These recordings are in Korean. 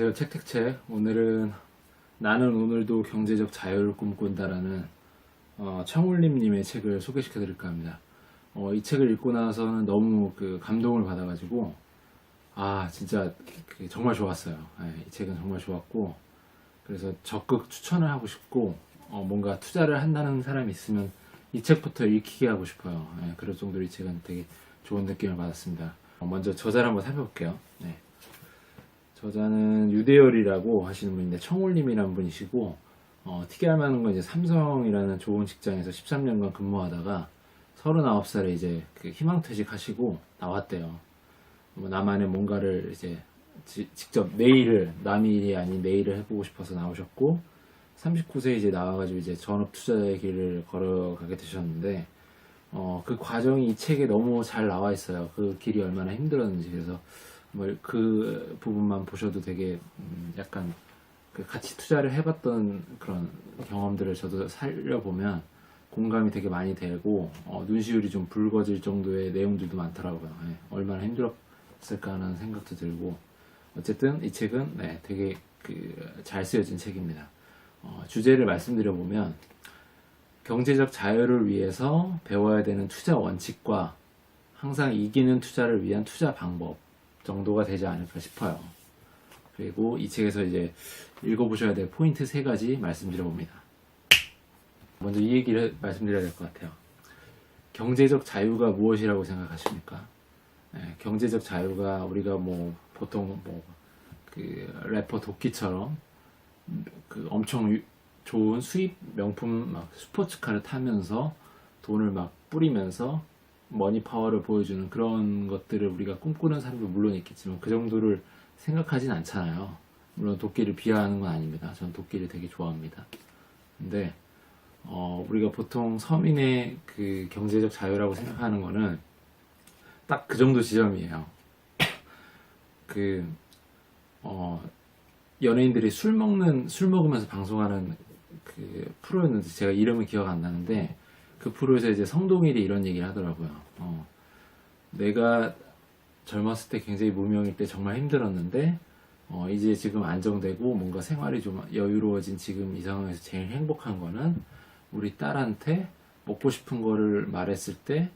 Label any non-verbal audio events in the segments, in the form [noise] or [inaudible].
안녕하세요. 책책책. 오늘은 나는 오늘도 경제적 자유를 꿈꾼다라는 어, 청울림님의 책을 소개시켜 드릴까 합니다. 어, 이 책을 읽고 나서는 너무 그 감동을 받아가지고 아 진짜 그 정말 좋았어요. 예, 이 책은 정말 좋았고 그래서 적극 추천을 하고 싶고 어, 뭔가 투자를 한다는 사람이 있으면 이 책부터 읽히게 하고 싶어요. 예, 그럴 정도로 이 책은 되게 좋은 느낌을 받았습니다. 어, 먼저 저자를 한번 살펴볼게요. 네. 저자는 유대열이라고 하시는 분인데 청울님이라는 분이시고 어, 특이할 만한 건 이제 삼성이라는 좋은 직장에서 13년간 근무하다가 39살에 이제 그 희망퇴직 하시고 나왔대요. 뭐 나만의 뭔가를 이제 지- 직접 내일을 남의 일이 아닌 내일을 해보고 싶어서 나오셨고 39세 이제 나와가지고 이제 전업 투자자의 길을 걸어가게 되셨는데 어, 그 과정이 이 책에 너무 잘 나와 있어요. 그 길이 얼마나 힘들었는지 그래서 뭐 그 부분만 보셔도 되게 음, 약간 그 같이 투자를 해봤던 그런 경험들을 저도 살려보면 공감이 되게 많이 되고 어, 눈시울이 좀 붉어질 정도의 내용들도 많더라고요. 예, 얼마나 힘들었을까 하는 생각도 들고 어쨌든 이 책은 네, 되게 그 잘 쓰여진 책입니다. 어, 주제를 말씀드려 보면 경제적 자유를 위해서 배워야 되는 투자 원칙과 항상 이기는 투자를 위한 투자 방법 정도가 되지 않을까 싶어요. 그리고 이 책에서 이제 읽어보셔야 될 포인트 세 가지 말씀드려 봅니다. 먼저 이 얘기를 말씀드려야 될 것 같아요. 경제적 자유가 무엇이라고 생각하십니까? 예, 경제적 자유가 우리가 뭐 보통 뭐 그 래퍼 도끼처럼 그 엄청 유- 좋은 수입 명품 막 스포츠카를 타면서 돈을 막 뿌리면서 머니 파워를 보여주는 그런 것들을 우리가 꿈꾸는 사람도 물론 있겠지만 그 정도를 생각하진 않잖아요. 물론 도끼를 비하하는 건 아닙니다. 저는 도끼를 되게 좋아합니다. 근데 어, 우리가 보통 서민의 그 경제적 자유라고 생각하는 거는 딱 그 정도 지점이에요. [coughs] 그 어, 연예인들이 술 먹는 술 먹으면서 방송하는 그 프로였는데 제가 이름은 기억 안 나는데 그 프로에서 이제 성동일이 이런 얘기를 하더라고요. 어, 내가 젊었을 때 굉장히 무명일 때 정말 힘들었는데 어, 이제 지금 안정되고 뭔가 생활이 좀 여유로워진 지금 이 상황에서 제일 행복한 거는 우리 딸한테 먹고 싶은 거를 말했을 때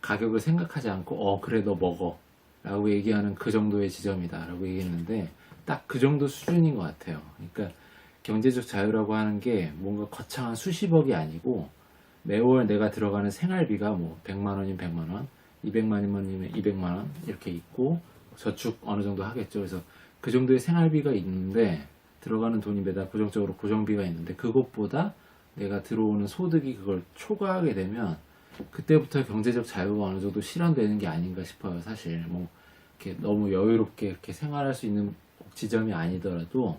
가격을 생각하지 않고 어 그래 너 먹어 라고 얘기하는 그 정도의 지점이다 라고 얘기했는데 딱 그 정도 수준인 것 같아요 그러니까 경제적 자유라고 하는 게 뭔가 거창한 수십억이 아니고 매월 내가 들어가는 생활비가 뭐 100만 원이면 100만 원 200만 원이면 200만 원 이렇게 있고 저축 어느 정도 하겠죠 그래서 그 정도의 생활비가 있는데 들어가는 돈이 매달 고정적으로 고정비가 있는데 그것보다 내가 들어오는 소득이 그걸 초과하게 되면 그때부터 경제적 자유가 어느 정도 실현되는 게 아닌가 싶어요. 사실 뭐 이렇게 너무 여유롭게 이렇게 생활할 수 있는 지점이 아니더라도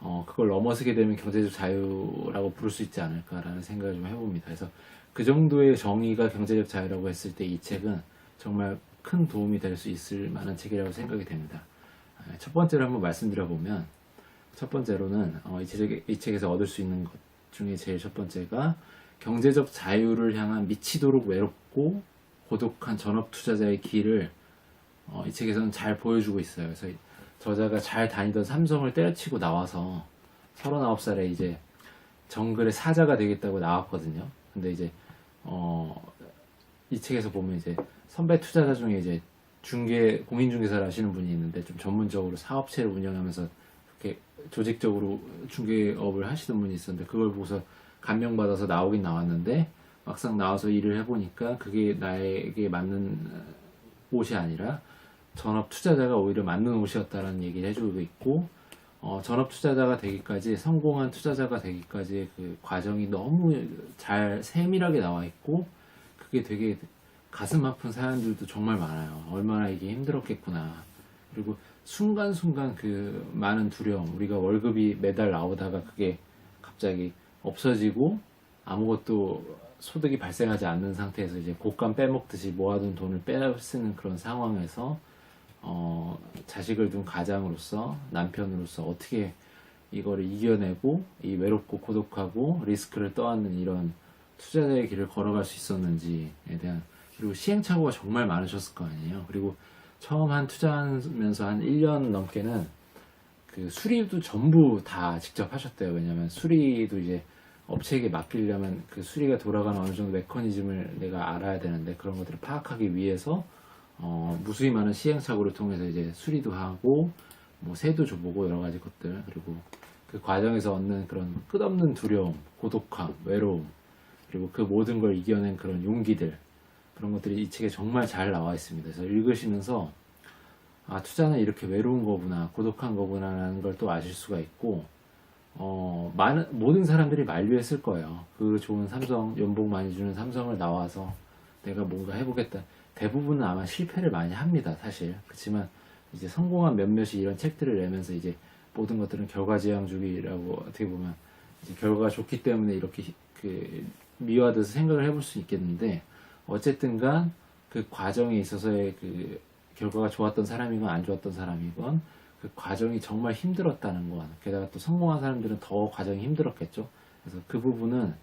어 그걸 넘어서게 되면 경제적 자유라고 부를 수 있지 않을까라는 생각을 좀 해봅니다. 그래서 그 정도의 정의가 경제적 자유라고 했을 때 이 책은 정말 큰 도움이 될 수 있을 만한 책이라고 생각이 됩니다. 아, 첫 번째로 한번 말씀드려 보면 첫 번째로는 어, 이, 책, 이 책에서 얻을 수 있는 것 중에 제일 첫 번째가 경제적 자유를 향한 미치도록 외롭고 고독한 전업 투자자의 길을 어, 이 책에서는 잘 보여주고 있어요. 그래서 이 저자가 잘 다니던 삼성을 때려치고 나와서 39살에 이제 정글의 사자가 되겠다고 나왔거든요. 근데 이제 어, 이 책에서 보면 이제 선배 투자자 중에 이제 중개 공인 중개사를 하시는 분이 있는데 좀 전문적으로 사업체를 운영하면서 이렇게 조직적으로 중개업을 하시는 분이 있었는데 그걸 보고서 감명받아서 나오긴 나왔는데 막상 나와서 일을 해보니까 그게 나에게 맞는 옷이 아니라 전업 투자자가 오히려 맞는 옷이었다라는 얘기를 해주고 있고 어, 전업 투자자가 되기까지 성공한 투자자가 되기까지의 그 과정이 너무 잘 세밀하게 나와 있고 그게 되게 가슴 아픈 사연들도 정말 많아요. 얼마나 이게 힘들었겠구나. 그리고 순간순간 그 많은 두려움, 우리가 월급이 매달 나오다가 그게 갑자기 없어지고 아무것도 소득이 발생하지 않는 상태에서 이제 곶감 빼먹듯이 모아둔 돈을 빼 쓰는 그런 상황에서 어, 자식을 둔 가장으로서 남편으로서 어떻게 이거를 이겨내고 이 외롭고 고독하고 리스크를 떠안는 이런 투자자의 길을 걸어갈 수 있었는지에 대한 그리고 시행착오가 정말 많으셨을 거 아니에요. 그리고 처음 한 투자하면서 한 1년 넘게는 그 수리도 전부 다 직접 하셨대요. 왜냐면 수리도 이제 업체에게 맡기려면 그 수리가 돌아가는 어느 정도 메커니즘을 내가 알아야 되는데 그런 것들을 파악하기 위해서 어, 무수히 많은 시행착오를 통해서 이제 수리도 하고 뭐 세도 줘보고 여러 가지 것들 그리고 그 과정에서 얻는 그런 끝없는 두려움, 고독함, 외로움 그리고 그 모든 걸 이겨낸 그런 용기들 그런 것들이 이 책에 정말 잘 나와 있습니다. 그래서 읽으시면서 아 투자는 이렇게 외로운 거구나, 고독한 거구나라는 걸 또 아실 수가 있고 어 많은 모든 사람들이 만류했을 거예요. 그 좋은 삼성 연봉 많이 주는 삼성을 나와서 내가 뭔가 해보겠다. 대부분은 아마 실패를 많이 합니다, 사실. 그렇지만 이제 성공한 몇몇이 이런 책들을 내면서 이제 모든 것들은 결과지향주의라고 어떻게 보면 이제 결과가 좋기 때문에 이렇게 히- 그 미화돼서 생각을 해볼 수 있겠는데 어쨌든간 그 과정에 있어서의 그 결과가 좋았던 사람이건 안 좋았던 사람이건 그 과정이 정말 힘들었다는 것 게다가 또 성공한 사람들은 더 과정이 힘들었겠죠 그래서 그 부분은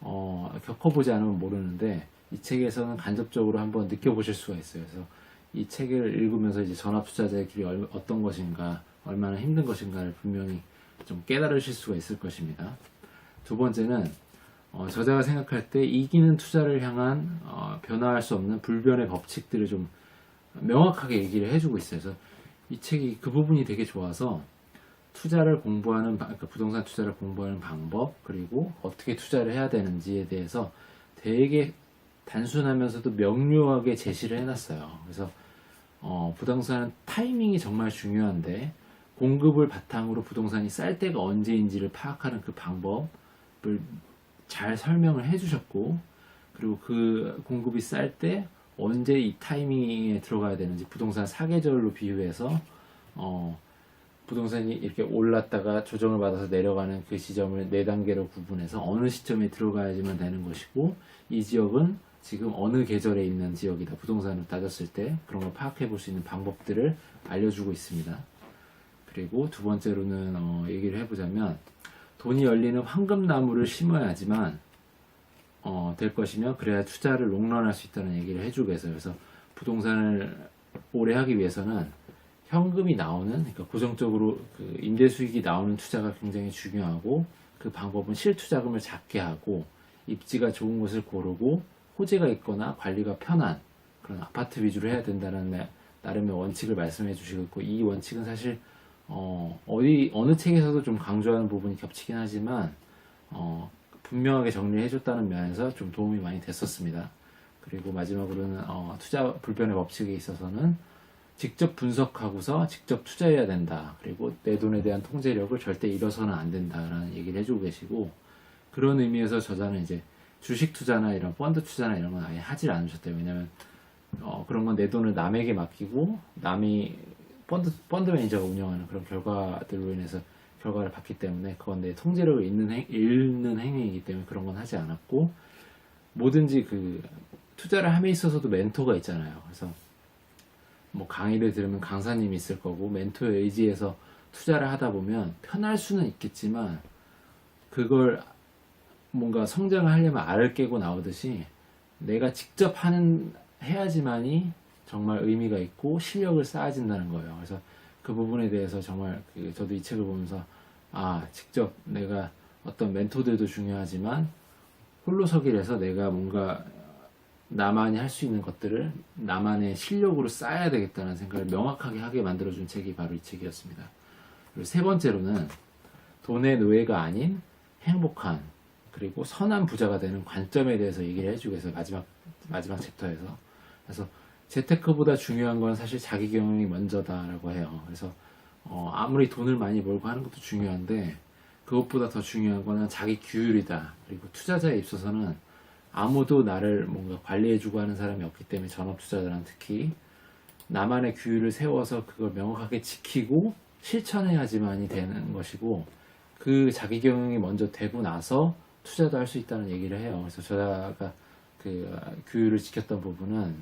어, 겪어보지 않으면 모르는데 이 책에서는 간접적으로 한번 느껴보실 수가 있어요. 그래서 이 책을 읽으면서 이제 전압 투자자의 길이 얼- 어떤 것인가, 얼마나 힘든 것인가를 분명히 좀 깨달으실 수가 있을 것입니다. 두 번째는 어, 저자가 생각할 때 이기는 투자를 향한 어, 변화할 수 없는 불변의 법칙들을 좀 명확하게 얘기를 해주고 있어요. 그래서 이 책이 그 부분이 되게 좋아서 투자를 공부하는 방- 그러니까 부동산 투자를 공부하는 방법 그리고 어떻게 투자를 해야 되는지에 대해서 되게 단순하면서도 명료하게 제시를 해놨어요. 그래서 어, 부동산은 타이밍이 정말 중요한데 공급을 바탕으로 부동산이 쌀 때가 언제인지를 파악하는 그 방법을 잘 설명을 해주셨고 그리고 그 공급이 쌀 때 언제 이 타이밍에 들어가야 되는지 부동산 사계절로 비유해서 어, 부동산이 이렇게 올랐다가 조정을 받아서 내려가는 그 지점을 네 단계로 구분해서 어느 시점에 들어가야지만 되는 것이고 이 지역은 지금 어느 계절에 있는 지역이다 부동산을 따졌을 때 그런 걸 파악해 볼 수 있는 방법들을 알려주고 있습니다. 그리고 두 번째로는 어, 얘기를 해보자면 돈이 열리는 황금나무를 심어야지만 어, 될 것이며 그래야 투자를 롱런할 수 있다는 얘기를 해주고 해서 그래서 부동산을 오래 하기 위해서는 현금이 나오는 그러니까 고정적으로 그 임대 수익이 나오는 투자가 굉장히 중요하고 그 방법은 실투자금을 작게 하고 입지가 좋은 곳을 고르고 호재가 있거나 관리가 편한 그런 아파트 위주로 해야 된다는 나- 나름의 원칙을 말씀해 주시고 이 원칙은 사실 어, 어디 어느 책에서도 좀 강조하는 부분이 겹치긴 하지만 어, 분명하게 정리해 줬다는 면에서 좀 도움이 많이 됐었습니다. 그리고 마지막으로는 어, 투자 불변의 법칙에 있어서는 직접 분석하고서 직접 투자해야 된다. 그리고 내 돈에 대한 통제력을 절대 잃어서는 안 된다라는 얘기를 해주고 계시고 그런 의미에서 저자는 이제 주식 투자나 이런 펀드 투자나 이런 건 아예 하질 않으셨대요. 왜냐면 어, 그런 건 내 돈을 남에게 맡기고 남이 펀드 펀드 매니저가 운영하는 그런 결과들로 인해서 결과를 받기 때문에 그건 내 통제력을 잃는, 행, 잃는 행위이기 때문에 그런 건 하지 않았고 뭐든지 그 투자를 함에 있어서도 멘토가 있잖아요. 그래서 뭐 강의를 들으면 강사님이 있을 거고 멘토에 의지해서 투자를 하다 보면 편할 수는 있겠지만 그걸 뭔가 성장을 하려면 알을 깨고 나오듯이 내가 직접 하는 해야지만이 정말 의미가 있고 실력을 쌓아진다는 거예요. 그래서 그 부분에 대해서 정말 그 저도 이 책을 보면서 아 직접 내가 어떤 멘토들도 중요하지만 홀로서기를 내가 뭔가 나만이 할 수 있는 것들을 나만의 실력으로 쌓아야 되겠다는 생각을 명확하게 하게 만들어준 책이 바로 이 책이었습니다. 그리고 세 번째로는 돈의 노예가 아닌 행복한 그리고 선한 부자가 되는 관점에 대해서 얘기를 해주고 해서 마지막 마지막 챕터에서 그래서 재테크보다 중요한 건 사실 자기 경영이 먼저다라고 해요. 그래서 어, 아무리 돈을 많이 벌고 하는 것도 중요한데 그것보다 더 중요한 거는 자기 규율이다. 그리고 투자자에 있어서는 아무도 나를 뭔가 관리해주고 하는 사람이 없기 때문에 전업 투자자는 특히 나만의 규율을 세워서 그걸 명확하게 지키고 실천해야지만이 되는 것이고 그 자기 경영이 먼저 되고 나서 투자도 할 수 있다는 얘기를 해요. 그래서 저자가 그 규율을 지켰던 부분은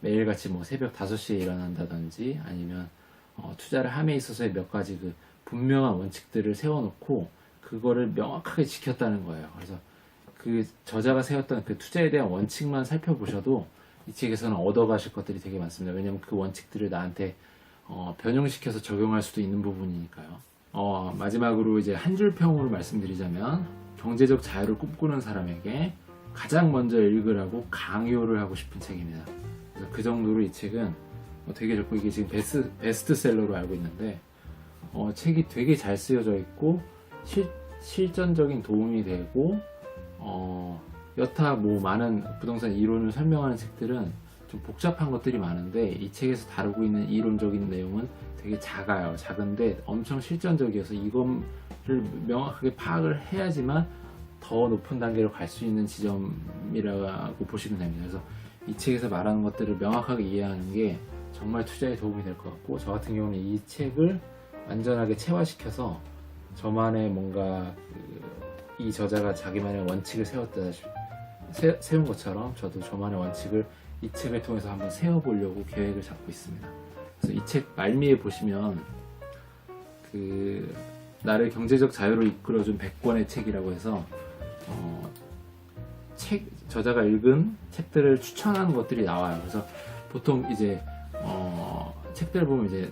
매일같이 뭐 새벽 5시에 일어난다든지 아니면 어, 투자를 함에 있어서의 몇 가지 그 분명한 원칙들을 세워놓고 그거를 명확하게 지켰다는 거예요. 그래서 그 저자가 세웠던 그 투자에 대한 원칙만 살펴보셔도 이 책에서는 얻어가실 것들이 되게 많습니다. 왜냐하면 그 원칙들을 나한테 어, 변형시켜서 적용할 수도 있는 부분이니까요. 어, 마지막으로 이제 한 줄 평으로 말씀드리자면 경제적 자유를 꿈꾸는 사람에게 가장 먼저 읽으라고 강요를 하고 싶은 책입니다. 그래서 그 정도로 이 책은 어, 되게 좋고 이게 지금 베스트, 베스트셀러로 알고 있는데 어, 책이 되게 잘 쓰여져 있고 실, 실전적인 도움이 되고 어, 여타 뭐 많은 부동산 이론을 설명하는 책들은 좀 복잡한 것들이 많은데 이 책에서 다루고 있는 이론적인 내용은 되게 작아요. 작은데 엄청 실전적이어서 이거를 명확하게 파악을 해야지만 더 높은 단계로 갈 수 있는 지점이라고 보시면 됩니다. 그래서 이 책에서 말하는 것들을 명확하게 이해하는 게 정말 투자에 도움이 될 것 같고 저 같은 경우는 이 책을 완전하게 체화시켜서 저만의 뭔가 그이 저자가 자기만의 원칙을 세웠다시 세, 세운 것처럼 저도 저만의 원칙을 이 책을 통해서 한번 세워보려고 계획을 잡고 있습니다. 그래서 이 책 말미에 보시면 그 나를 경제적 자유로 이끌어준 100권의 책이라고 해서 어, 책 저자가 읽은 책들을 추천하는 것들이 나와요. 그래서 보통 이제 어, 책들을 보면 이제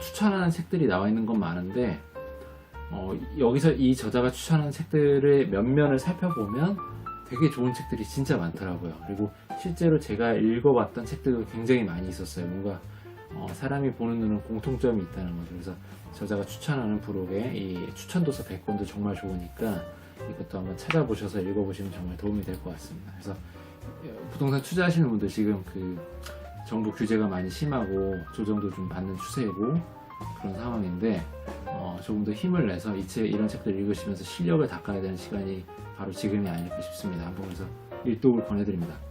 추천하는 책들이 나와 있는 건 많은데 어, 여기서 이 저자가 추천하는 책들의 면면을 살펴보면 되게 좋은 책들이 진짜 많더라고요. 그리고 실제로 제가 읽어봤던 책들도 굉장히 많이 있었어요. 뭔가 어, 사람이 보는 눈은 공통점이 있다는 거죠. 그래서 저자가 추천하는 부록의 이 추천도서 100권도 정말 좋으니까 이것도 한번 찾아보셔서 읽어보시면 정말 도움이 될 것 같습니다. 그래서 부동산 투자하시는 분들 지금 그 정부 규제가 많이 심하고 조정도 좀 받는 추세고 그런 상황인데 어, 조금 더 힘을 내서 이 책, 이런 책들을 읽으시면서 실력을 닦아야 되는 시간이 바로 지금이 아닐까 싶습니다. 한번 그래서 일독을 권해드립니다.